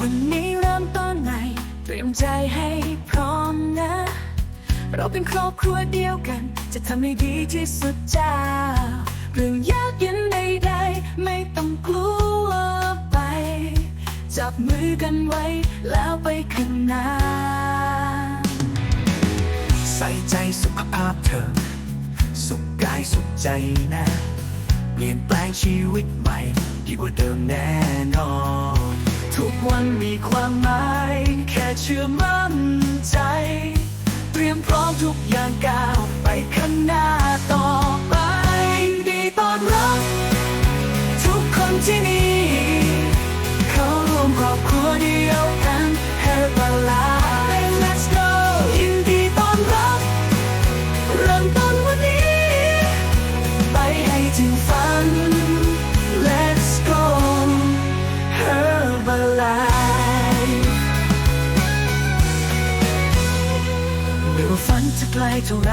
วันนี้เริ่มต้นใจให้พร้อมนะ เราเป็นครอบครัวเดียวกัน จะทำให้ดีที่สุดจ้าเรื่องยากเย็นใดๆไม่ต้องกลัวไป จับมือกันไว้แล้วไปข้างหน้า ใส่ใจสุขภาพเธอ สุขกายสุขใจนะ เปลี่ยนแปลงชีวิตใหม่ ดีกว่าเดิมแน่นอน ทุกวันมีความหมาย แค่เชื่อมั่นใจ เตรียมพร้อมทุกอย่างก้าวไป จะไกลเท่าไร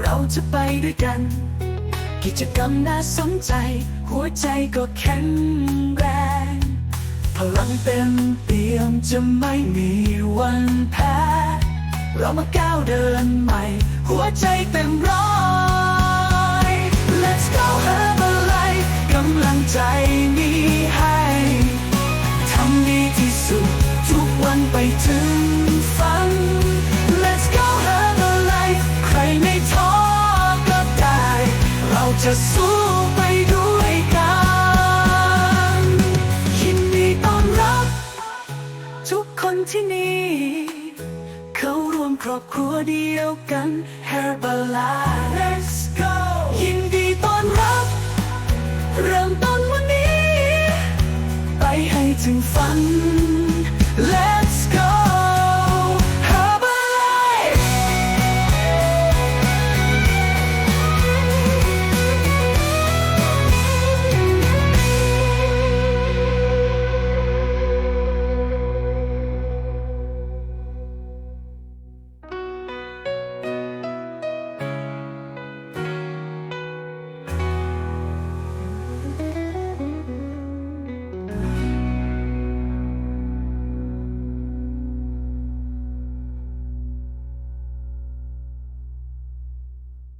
เราจะไปด้วยกัน กิจกรรมน่าสนใจ หัวใจก็แข็งแรง พลังเต็มเปี่ยมจะไม่มีวันแพ้ เรามาก้าวเดินใหม่ หัวใจเต็มร้อย Let's go Herbalife กำลังใจมี ไปด้วยกันยินดีต้อนรับ ทุกคนที่นี่ เขารวมครอบครัวเดียวกัน Herbalife Let's go ยินดีต้อนรับ เริ่มต้นวันนี้ ไปให้ถึงฝัน